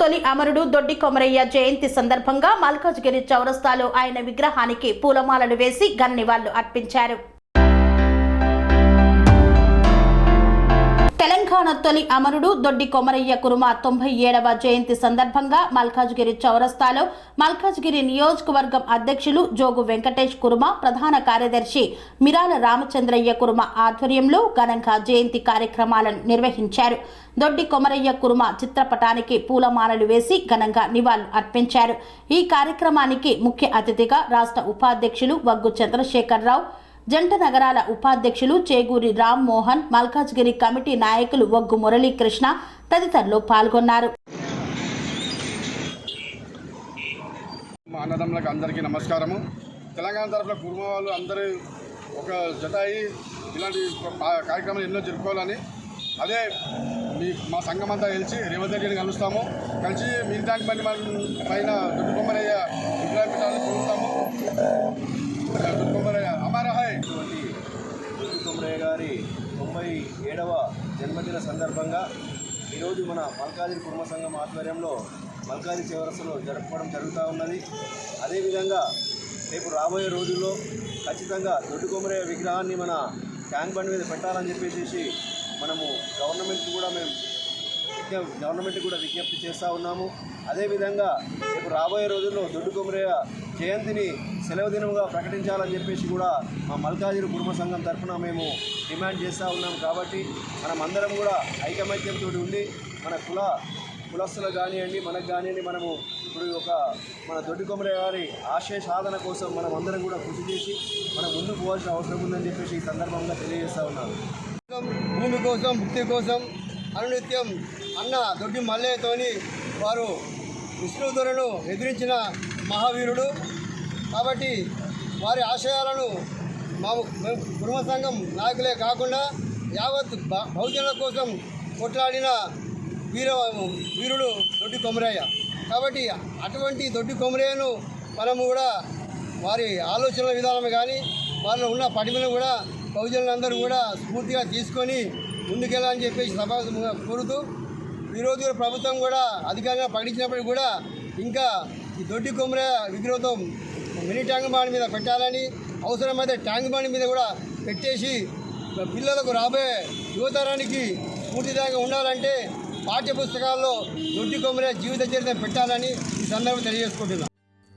తొలి అమరుడు దొడ్డి కొమరయ్య జయంతి సందర్భంగా మల్కాజ్గిరి చౌరస్తాలో ఆయన విగ్రహానికి పూలమాలలు వేసి ఘన నివాళులు అర్పించారు. తెలంగాణ తొలి అమరుడు దొడ్డి కొమరయ్య కురుమ తొంభై ఏడవ జయంతి సందర్భంగా మల్కాజ్గిరి చౌరస్తాలో మల్కాజ్గిరి నియోజకవర్గం అధ్యక్షులు జోగు వెంకటేష్ కురుమ ప్రధాన కార్యదర్శి మిరాల రామచంద్రయ్య కురుమ ఆధ్వర్యంలో ఘనంగా జయంతి కార్యక్రమాలను నిర్వహించారు. దొడ్డి కొమరయ్య కురుమ చిత్రపటానికి పూలమాలలు వేసి ఘనంగా నివాళులు అర్పించారు. ఈ కార్యక్రమానికి ముఖ్య అతిథిగా రాష్ట్ర ఉపాధ్యక్షులు వగ్గు చంద్రశేఖరరావు జంట నగరాల ఉపాధ్యక్షులు చేగూరి రామ్ మోహన్ మల్కాజ్గిరి కమిటీ నాయకులు వగ్గు మురళీకృష్ణ తదితరులు పాల్గొన్నారు. మా అన్నదమ్ములకు అందరికీ నమస్కారము. తెలంగాణ తరఫున కుటుంబ వాళ్ళు అందరూ ఒక జత అయ్యి ఇలాంటి కార్యక్రమాలు ఎన్నో జరుపుకోవాలని. అదే మీ మా సంఘం అంతా కలిసి రేవంత్ రెడ్డిని కలుస్తాము. కలిసి మీ ట్యాంక్ బండి మన పైన దుడ్డుకొమ్మరయ్య విగ్రహం పెట్టాలని కోరుతాము. దుడ్డుకొమ్మరయ్య తొంభై ఏడవ జన్మదిన సందర్భంగా ఈరోజు మన మల్కాజిరి కుటుంబ సంఘం ఆధ్వర్యంలో మల్కాజీ చివరసలో జరపడం జరుగుతూ ఉన్నది. అదేవిధంగా రేపు రాబోయే రోజుల్లో ఖచ్చితంగా దొడ్డి కొమరయ్య విగ్రహాన్ని మన ట్యాంక్ బండ్ మీద పెట్టాలని చెప్పేసి మనము గవర్నమెంట్కి కూడా మేము విజ్ఞ గవర్నమెంట్ కూడా విజ్ఞప్తి చేస్తూ ఉన్నాము. అదేవిధంగా రేపు రాబోయే రోజుల్లో దొడ్డు కొమరయ్య జయంతిని సెలవు దినంగా ప్రకటించాలని చెప్పేసి కూడా మా మల్కాజిరి కుటుంబ సంఘం తరఫున మేము డిమాండ్ చేస్తూ ఉన్నాం. కాబట్టి మనం అందరం కూడా ఐకమత్యంతో ఉండి మన కుల కులస్తులకు కానివ్వండి మనకు కానివ్వండి మనము ఇప్పుడు ఒక మన దొడ్డి కొమరయ్య గారి ఆశయ సాధన కోసం మనం అందరం కూడా కృషి చేసి మనం ముందుకు పోవాల్సిన అవసరం ఉందని చెప్పేసి ఈ సందర్భంగా తెలియజేస్తూ ఉన్నాను. భూమి కోసం ముక్తి కోసం అనునిత్యం అన్న దొడ్డి మల్లయ్యతోని వారు విష్ణుధులను ఎదిరించిన మహావీరుడు. కాబట్టి వారి ఆశయాలను మా కుటుంబ సంఘం నాయకులే కాకుండా యావత్ బహుజనుల కోసం కొట్లాడిన వీర వీరుడు దొడ్డి కొమరయ్య. కాబట్టి అటువంటి దొడ్డి కొమరయ్యను మనము కూడా వారి ఆలోచనల విధానం కానీ వారిలో ఉన్న పటిమను కూడా బహుజనులందరూ కూడా స్ఫూర్తిగా తీసుకొని ముందుకెళ్ళాలని చెప్పేసి సభ కోరుతూ ఈరోజు కూడా ప్రభుత్వం కూడా అధికారంగా ప్రకటించినప్పటికీ కూడా ఇంకా ఈ దొడ్డి కొమ్మర విగ్రహం మినీ ట్యాంక్ బాండ్ మీద పెట్టాలని అవసరమైతే ట్యాంక్ బాండ్ మీద కూడా పెట్టేసి పిల్లలకు రాబోయే యువతరానికి పూర్తిదాగా ఉండాలంటే పాఠ్య పుస్తకాల్లో దొడ్డి కొమ్మర జీవిత చరిత్ర పెట్టాలని ఈ సందర్భం తెలియజేసుకుంటున్నాను.